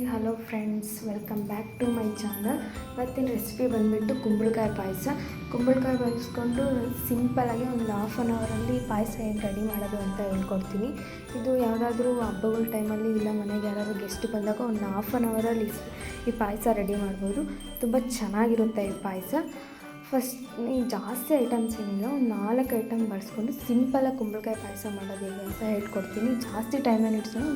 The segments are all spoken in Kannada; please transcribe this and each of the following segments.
Hi hello friends welcome back to my channel ಇವತ್ತಿನ ರೆಸಿಪಿ ಬಂದುಬಿಟ್ಟು ಕುಂಬಳಕಾಯಿ ಪಾಯಸ. ಕುಂಬಳಕಾಯಿ ಬಳಸ್ಕೊಂಡು ಸಿಂಪಲಾಗಿ ಒಂದು ಹಾಫ್ ಆನ್ ಅವರಲ್ಲಿ ಪಾಯಸ ಹೇಗೆ ರೆಡಿ ಮಾಡೋದು ಅಂತ ಹೇಳ್ಕೊಡ್ತೀನಿ. ಇದು ಯಾವುದಾದ್ರೂ ಹಬ್ಬಗಳ ಟೈಮಲ್ಲಿ ಇಲ್ಲ ಮನೆಗೆ ಯಾರಾದರೂ ಗೆಸ್ಟ್ ಬಂದಾಗ ಒಂದು ಹಾಫ್ ಆನ್ ಅವರಲ್ಲಿ ಈ ಪಾಯಸ ರೆಡಿ ಮಾಡ್ಬೋದು. ತುಂಬ ಚೆನ್ನಾಗಿರುತ್ತೆ ಈ ಪಾಯಸ. ಫಸ್ಟ್ ಜಾಸ್ತಿ ಐಟಮ್ಸ್ ಏನಿಲ್ಲ, ಒಂದು ನಾಲ್ಕು ಐಟಮ್ ಬಳಸ್ಕೊಂಡು ಸಿಂಪಲಾಗಿ ಕುಂಬಳಕಾಯಿ ಪಾಯಸ ಮಾಡೋದು ಹೇಗೆ ಅಂತ ಹೇಳ್ಕೊಡ್ತೀನಿ. ಜಾಸ್ತಿ ಟೈಮಲ್ಲಿ ಇಡ್ಸೋಣ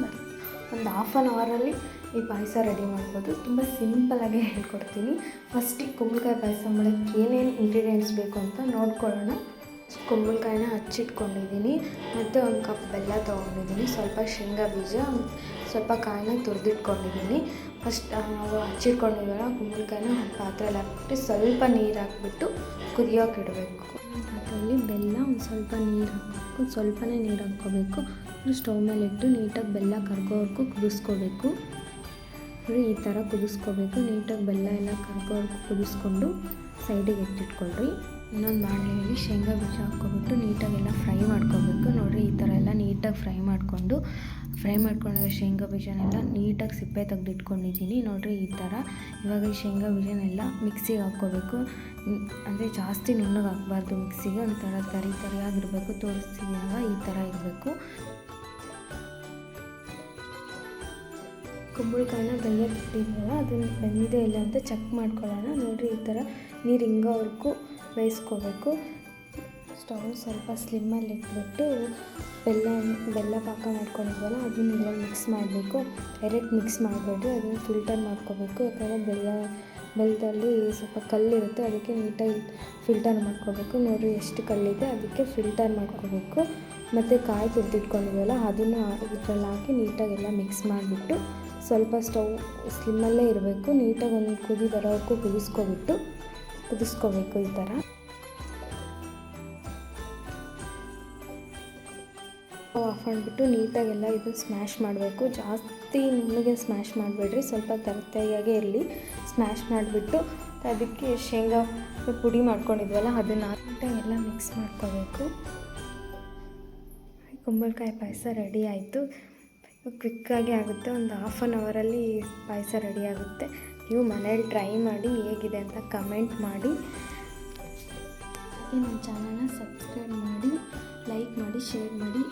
ಒಂದು ಹಾಫ್ ಆನ್ ಅವರಲ್ಲಿ ಈ ಪಾಯಸ ರೆಡಿ ಮಾಡ್ಬೋದು. ತುಂಬ ಸಿಂಪಲಾಗೆ ಹೇಳ್ಕೊಡ್ತೀನಿ. ಫಸ್ಟಿಗೆ ಕುಂಬಳಕಾಯಿ ಪಾಯಸ ಮಾಡೋಕ್ಕೆ ಏನೇನು ಇಂಗ್ರೀಡಿಯೆಂಟ್ಸ್ ಬೇಕು ಅಂತ ನೋಡ್ಕೊಳ್ಳೋಣ. ಕುಂಬಳಕಾಯಿನ ಹಚ್ಚಿಟ್ಕೊಂಡಿದ್ದೀನಿ. ಮತ್ತು ಒಂದು ಕಪ್ ಬೆಲ್ಲ ತೊಗೊಂಡಿದ್ದೀನಿ. ಸ್ವಲ್ಪ ಶೇಂಗಾ ಬೀಜ, ಸ್ವಲ್ಪ ಕಾಯಿನ ತುರಿದಿಟ್ಕೊಂಡಿದ್ದೀನಿ. ಫಸ್ಟ್ ನಾವು ಹಚ್ಚಿಟ್ಕೊಂಡಿದ್ದೀವಲ್ಲ ಕುಂಬಳಕಾಯಿನ ಒಂದು ಪಾತ್ರೆಯಲ್ಲಿ ಹಾಕ್ಬಿಟ್ಟು ಸ್ವಲ್ಪ ನೀರು ಹಾಕ್ಬಿಟ್ಟು ಕುದಿಯೋಕೆ ಇಡಬೇಕು. ಅದರಲ್ಲಿ ಬೆಲ್ಲ ಒಂದು ಸ್ವಲ್ಪ ನೀರು ಹಾಕಬೇಕು. ಸ್ವಲ್ಪನೇ ನೀರು ಹಾಕ್ಕೋಬೇಕು. ಸ್ಟವ್ ಮೇಲೆ ಇಟ್ಟು ನೀಟಾಗಿ ಬೆಲ್ಲ ಕರ್ಗೋವರೆಗೂ ಕುದಿಸ್ಕೋಬೇಕು. ಈ ಥರ ಕುದಿಸ್ಕೋಬೇಕು. ನೀಟಾಗಿ ಬೆಲ್ಲ ಎಲ್ಲ ಕರ್ಕೊಂಡು ಕುದಿಸ್ಕೊಂಡು ಸೈಡಿಗೆ ಎತ್ತಿಟ್ಕೊಳ್ರಿ. ಇನ್ನೊಂದು ಬಾಣಲೆಯಲ್ಲಿ ಶೇಂಗಾ ಬೀಜ ಹಾಕ್ಕೊಬಿಟ್ಟು ನೀಟಾಗೆಲ್ಲ ಫ್ರೈ ಮಾಡ್ಕೋಬೇಕು. ನೋಡಿರಿ, ಈ ಥರ ಎಲ್ಲ ನೀಟಾಗಿ ಫ್ರೈ ಮಾಡಿಕೊಂಡು, ಫ್ರೈ ಮಾಡ್ಕೊಂಡಿರೋ ಶೇಂಗಾ ಬೀಜನೆಲ್ಲ ನೀಟಾಗಿ ಸಿಪ್ಪೆ ತೆಗೆದಿಟ್ಕೊಂಡಿದ್ದೀನಿ. ನೋಡಿರಿ, ಈ ಥರ ಇವಾಗ ಈ ಶೇಂಗಾ ಬೀಜನೆಲ್ಲ ಮಿಕ್ಸಿಗೆ ಹಾಕ್ಕೋಬೇಕು. ಅಂದರೆ ಜಾಸ್ತಿ ನುಣ್ಣಗೆ ಹಾಕ್ಬಾರ್ದು ಮಿಕ್ಸಿಗೆ. ಒಂಥರ ತರಿ ತರಿಯಾಗಿರಬೇಕು ತೋರಿಸ್ತಿದ್ದಾಗ ಈ ಥರ ಇರಬೇಕು. ಕುಂಬಳಕಾಯಿನ ಬೆಲ್ಲಕ್ಕೆ ಇಟ್ಟಿದ್ವಲ್ಲ ಅದನ್ನು ಬೆಂದಿದೆ ಇಲ್ಲ ಅಂತ ಚೆಕ್ ಮಾಡ್ಕೊಳ್ಳೋಣ. ನೋಡಿರಿ, ಈ ಥರ ನೀರು ಹಿಂಗೋವರೆಗೂ ಬೇಯಿಸ್ಕೋಬೇಕು. ಸ್ಟವ್ ಸ್ವಲ್ಪ ಸ್ಲಿಮ್ಮಲ್ಲಿ ಇಟ್ಬಿಟ್ಟು ಬೆಲ್ಲ ಬೆಲ್ಲ ಪಾಕ ಮಾಡ್ಕೊಂಡಿದ್ವಲ್ಲ, ಅದನ್ನ ಮಿಕ್ಸ್ ಮಾಡಬೇಕು. ಡೈರೆಕ್ಟ್ ಮಿಕ್ಸ್ ಮಾಡಬೇಡಿ ಅದನ್ನು ಫಿಲ್ಟರ್ ಮಾಡ್ಕೋಬೇಕು. ಯಾಕಂದರೆ ಬೆಲ್ಲ ಬೆಲ್ಲದಲ್ಲಿ ಸ್ವಲ್ಪ ಕಲ್ಲಿರುತ್ತೆ, ಅದಕ್ಕೆ ನೀಟಾಗಿ ಫಿಲ್ಟರ್ ಮಾಡ್ಕೋಬೇಕು. ನೋಡಿರಿ, ಎಷ್ಟು ಕಲ್ಲಿದೆ, ಅದಕ್ಕೆ ಫಿಲ್ಟರ್ ಮಾಡ್ಕೋಬೇಕು. ಮತ್ತು ಕಾಯಿ ತುರಿದಿಟ್ಕೊಂಡಿದ್ವಲ್ಲ, ಅದನ್ನು ಇದರಲ್ಲಿ ಹಾಕಿ ನೀಟಾಗೆಲ್ಲ ಮಿಕ್ಸ್ ಮಾಡಿಬಿಟ್ಟು ಸ್ವಲ್ಪ ಸ್ಟವ್ ಸ್ಲಿಮ್ಮಲ್ಲೇ ಇರಬೇಕು. ನೀಟಾಗಿ ಒಂದು ಕುದಿ ಬರೋಕ್ಕೂ ಕುದಿಸ್ಕೊಬಿಟ್ಟು, ಕುದಿಸ್ಕೋಬೇಕು ಈ ಥರ. ಆಫ್ ಮಾಡಿಬಿಟ್ಟು ನೀಟಾಗೆಲ್ಲ ಇದು ಸ್ಮ್ಯಾಶ್ ಮಾಡಬೇಕು. ಜಾಸ್ತಿ ನುಣ್ಣಗೆ ಸ್ಮ್ಯಾಶ್ ಮಾಡಬೇಡ್ರಿ. ಸ್ವಲ್ಪ ತರತೆಯಾಗೆ ಇರಲಿ. ಸ್ಮ್ಯಾಶ್ ಮಾಡಿಬಿಟ್ಟು ಅದಕ್ಕೆ ಶೇಂಗಾ ಪುಡಿ ಮಾಡ್ಕೊಂಡಿದ್ವಲ್ಲ, ಅದನ್ನು ಎಲ್ಲ ಮಿಕ್ಸ್ ಮಾಡ್ಕೋಬೇಕು. ಕುಂಬಳಕಾಯಿ ಪಾಯಸ ರೆಡಿ ಆಯಿತು. ಕ್ವಿಕ್ಕಾಗಿ ಆಗುತ್ತೆ. ಒಂದು ಹಾಫ್ ಆನ್ ಅವರಲ್ಲಿ ಪಾಯಸ ರೆಡಿ ಆಗುತ್ತೆ. ನೀವು ಮನೇಲಿ ಟ್ರೈ ಮಾಡಿ ಹೇಗಿದೆ ಅಂತ ಕಮೆಂಟ್ ಮಾಡಿ. ನನ್ನ ಚಾನಲ್ನ ಸಬ್ಸ್ಕ್ರೈಬ್ ಮಾಡಿ ಲೈಕ್ ಮಾಡಿ ಶೇರ್ ಮಾಡಿ.